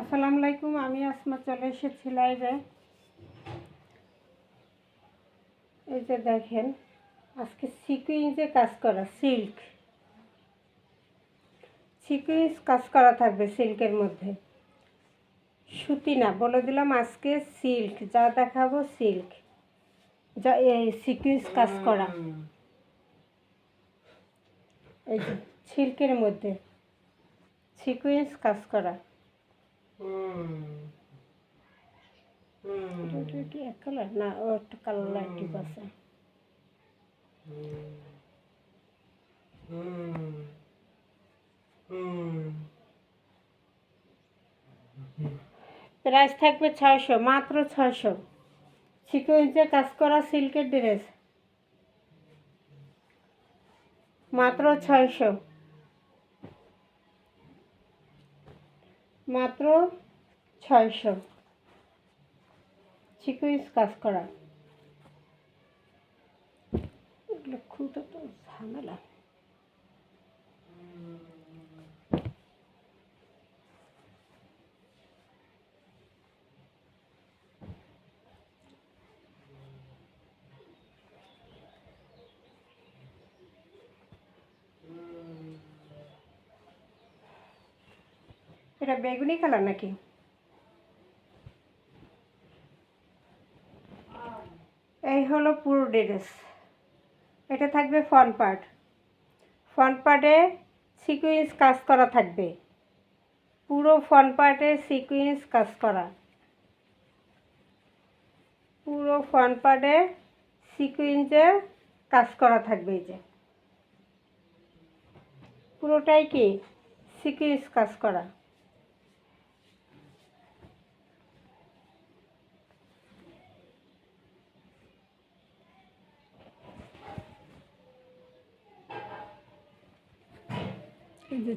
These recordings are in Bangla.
আসসালামু আলাইকুম, আমি আসমা চলে এসেছি লাইভে এই যে দেখেন, আজকে সিকুইন্সে কাজ করা সিল্ক সিকুইন্স কাজ করা থাকবে সিল্কের মধ্যে। সুতি না, বলে দিলাম আজকে সিল্ক যা দেখাবো সিল্ক যা এই সিকুইন্স কাজ করা। এই যে সিল্কের মধ্যে সিকুইন্স কাজ করা। কি এক কালার? না ও একটা কালার লাইটিভ আছে। প্রাইস থাকবে ছয়শো মাত্র ছয়শো। সিকুয়েন্সে কাজ করা সিল্কের ড্রেস। মাত্র ছয়শো। মাত্র ছয়শো। সিকুয়েন্স কাজ করা। এগুলো খুব তো ঝামেলা। এটা বেগুনি কালার নাকি? এই হলো পুরো ড্রেস। এটা থাকবে ফ্রন্ট পার্ট। ফ্রন্ট পার্টে সিকুয়েন্স কাজ করা থাকবে। পুরো ফ্রন্ট পার্টে সিকুয়েন্স কাজ করা। পুরো ফ্রন্ট পার্টে সিকুয়েন্সে কাজ করা থাকবে এই যে। পুরোটাই কি? সিকুয়েন্স কাজ করা।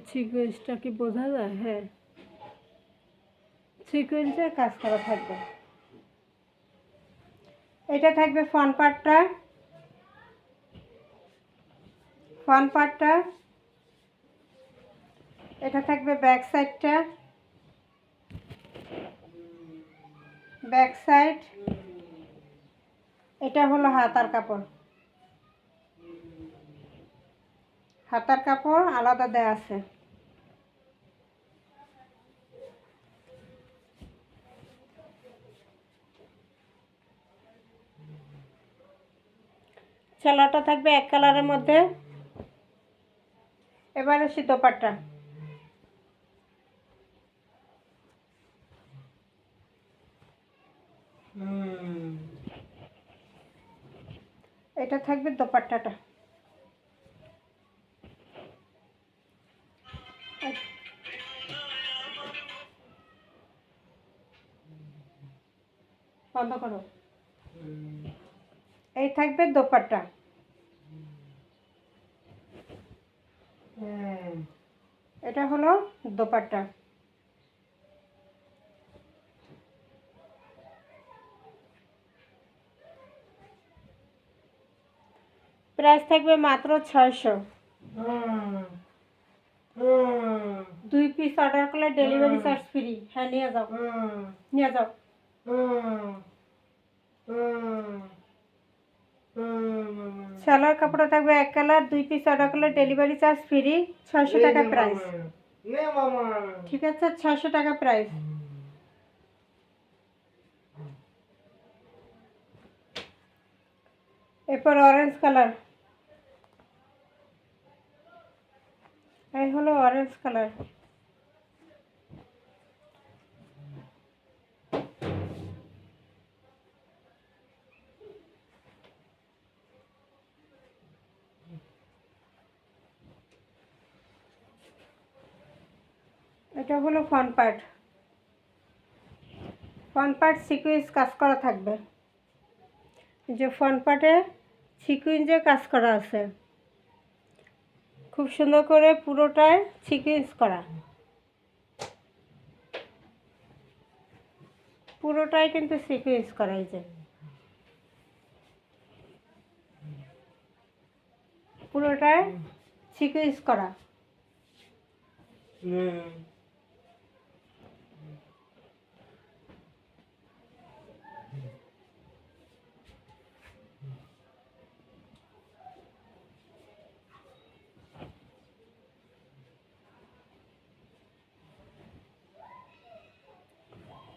সিকুয়েন্সটা কি বোঝা যায় হ্যাঁ। সিকুয়েন্সের কাজ করা থাকবে। এটা থাকবে ফ্রন্ট পার্টটা ফ্রন্ট পার্টটা এটা থাকবে ব্যাক সাইডটা। Back side. এটা হলো হাতার কাপড়। হাতার কাপড় আলাদা দেয়া আছে। চালাটা থাকবে এক কালারের মধ্যে। এবার আসি দোপাট্টা। এটা থাকবে দোপাট্টাটা। বন্ধ করো। থাকবে দোপাট্টা। এটা হলো দোপাট্টা। প্রাইস থাকবে মাত্র ছয়শো। দুই পিস অর্ডার করলে ডেলিভারি চার্জ ফ্রি হ্যাঁ নিয়ে যাও। নিয়ে যাও। সালোয়ার কাপড়টা থাকবে এক কালার দুই পিস অর্ডার করলে ডেলিভারি চার্জ ফ্রি ছয়শো টাকা প্রাইস ঠিক আছে ছয়শো টাকা প্রাইস এরপর অরেঞ্জ কালার এই হলো অরেঞ্জ কালার এটা হলো front part front part sequence কাজ করা থাকবে। যে ফ্রন্ট পার্টে সিকুয়েন্সে কাজ করা আছে। খুব সুন্দর করে পুরোটায় সিকুয়েন্স করা। পুরোটাই কিন্তু সিকুয়েন্স করা এই যে। পুরোটায় সিকুয়েন্স করা।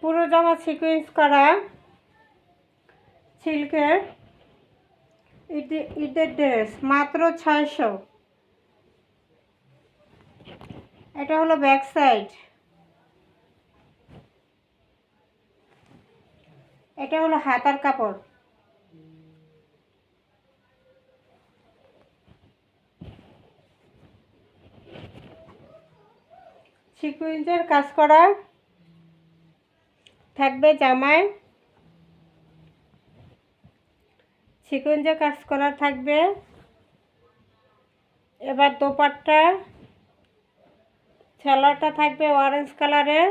পুরো জামা সিকুয়েন্স করা। সিল্কের ঈদে- ঈদের ড্রেস মাত্র ছয়শো। এটা হলো ব্যাক সাইড এটা হলো হাতার কাপড়। সিকুয়েন্সের কাজ করা। থাকবে জামায় সিকুঞ্জে কাজ করা থাকবে। এবার দোপাট্টা। ছেলাটা থাকবে অরেঞ্জ কালারের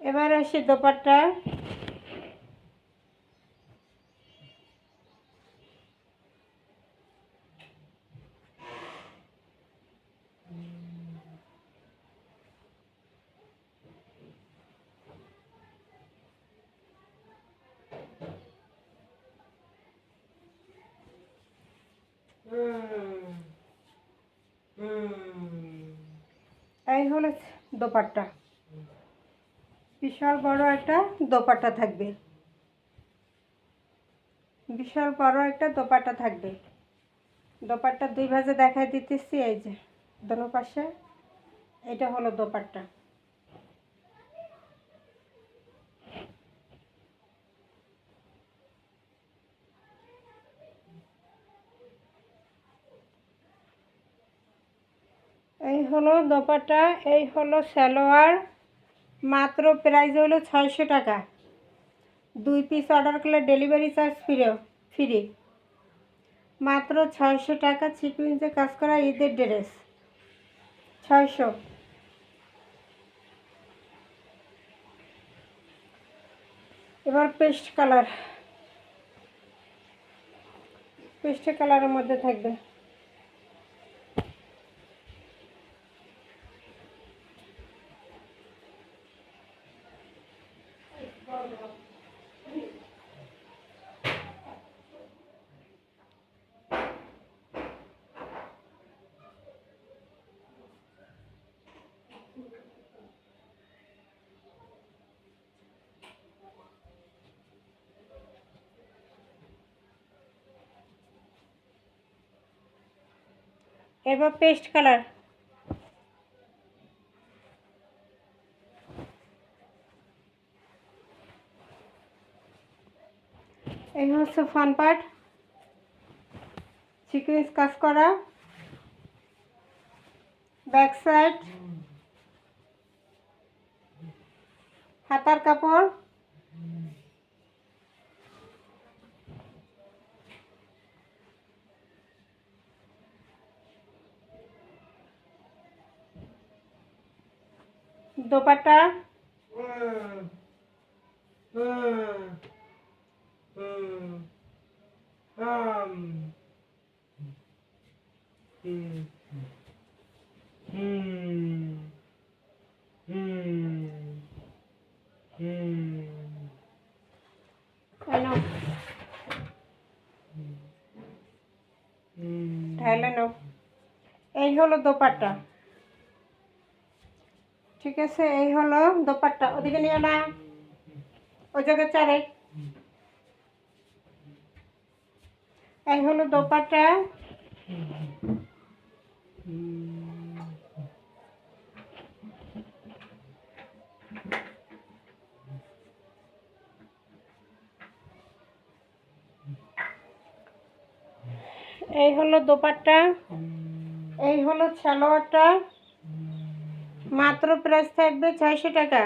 এবার আসি দোপাট্টা। এই হলো দোপাট্টা। বিশাল বড় একটা দোপাট্টা থাকবে। বিশাল বড় একটা দোপাট্টা থাকবে। দোপাট্টা দুই ভাজে দেখায় দিতেছি, এই যে দোনো পাশে। এটা হলো দোপাট্টা। এই হলো দোপাটা এই হলো সালোয়ার, মাত্র প্রাইস হলো ছয়শো টাকা। দুই পিস অর্ডার করলে ডেলিভারি চার্জ ফ্রিও ফ্রি মাত্র ছয়শো টাকা সিকুয়েন্সে কাজ করা ঈদের ড্রেস ছয়শো। এবার পেস্ট কালার পেস্ট কালারের মধ্যে থাকবে। এবার পেস্ট কালার এই হচ্ছে ফ্রন্ট পার্ট সিকুয়েন্স কাজ করা। ব্যাক সাইড হাতার কাপড়। দোপাট্টা এই নাও। ঢাইলে নাও এই হলো দোপাট্টা। ঠিক আছে, এই হলো দোপাট্টা। ওদিকে নিয়ে না। ওই জায়গায় চারে এই হলো দোপাট্টা এই হলো দোপাট্টা। এই হলো সালোয়ারটা মাত্র প্রাইস থাকবে ছয়শো টাকা।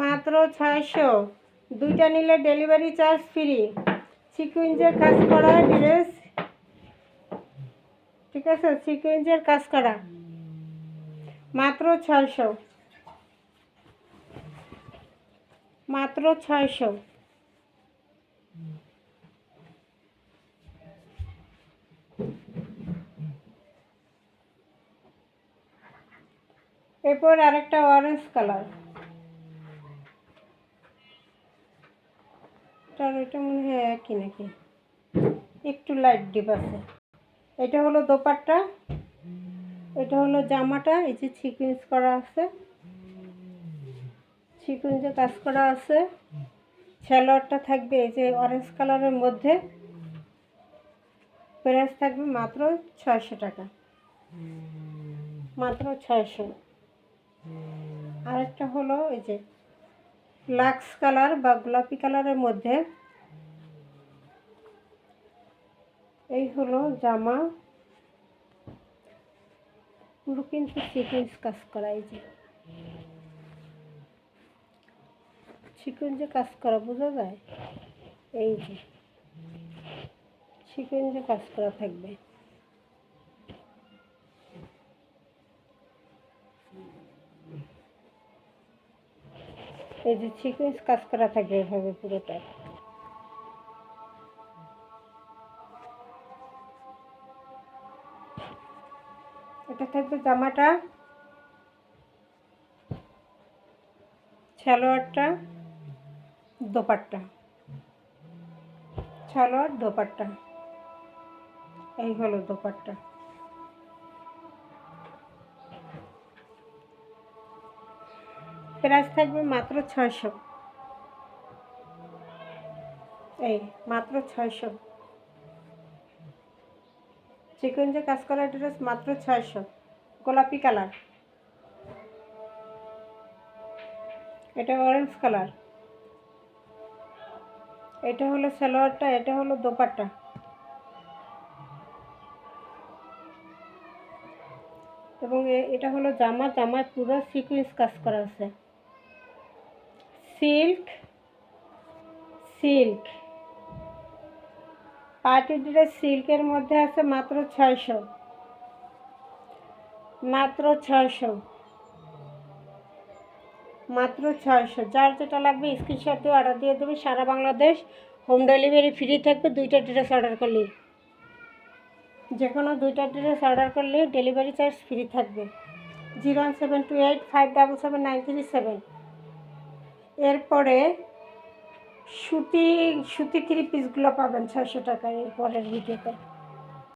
মাত্র ছয়শো। দুইটা নিলে ডেলিভারি চার্জ ফ্রি সিকুয়েন্সের কাজ করা ড্রেস। ঠিক আছে? সিকুয়েন্সের কাজ করা। মাত্র ছয়শো। মাত্র ছয়শো। এরপর আরেকটা অরেঞ্জ কালার ওইটা মনে হয় একই নাকি? একটু লাইট ডিপ আছে। এটা হলো দোপাট্টা, এটা হলো জামাটা, এই যে সিকুয়েন্স করা আছে। সিকুয়েন্সে কাজ করা আছে। স্যালোয়ারটা থাকবে এই যে অরেঞ্জ কালারের মধ্যে। প্রাইস থাকবে মাত্র ছয়শো টাকা। মাত্র ছয়শো। আরেকটা হলো এই যে লাক্স কালার বা গোলাপি কালারের মধ্যে। এই হলো জামা। পুরো কিন্তু সিকুয়েন্স কাজ করা, এই যে। সিকুয়েন্সে কাজ করা, বোঝা যায়? এই যে। সিকুয়েন্সে কাজ করা থাকবে। এই যে সিকুয়েন্স কাজ করা থাকবে এভাবে পুরোটা। এটা থাকবে জামাটা। সালোয়ারটা দোপাট্টা। সালোয়ার দোপাট্টা। এই হলো দোপাট্টা। প্রাইস থাকবে মাত্র ছয়শো। এই, মাত্র ছয়শো। যে কাজ করা ড্রেস মাত্র ছয়শো। গোলাপি কালার। এটা অরেঞ্জ কালার। এটা হলো সালোয়ারটা, এটা হলো দোপাট্টা। এবং এটা হলো জামা, জামায় পুরো সিকুয়েন্স কাজ করা আছে। Silk silk. পার্টি ড্রেস সিল্কের মধ্যে আছে মাত্র ছয়শো। মাত্র ছয়শো। মাত্র ছয়শো। যার যেটা লাগবে স্ক্রিনশট দিয়ে অর্ডার দিয়ে দেবে। সারা বাংলাদেশ হোম ডেলিভারি ফ্রি থাকবে। দুইটা ড্রেস অর্ডার করলে। যে কোনো দুইটা ড্রেস অর্ডার করলে ডেলিভারি চার্জ ফ্রি থাকবে। Zero one seven two eight five double seven nine three seven এরপরে সুতি সুতি থ্রি পিসগুলো পাবেন ছয়শো টাকার এর পরের ভিডিওতে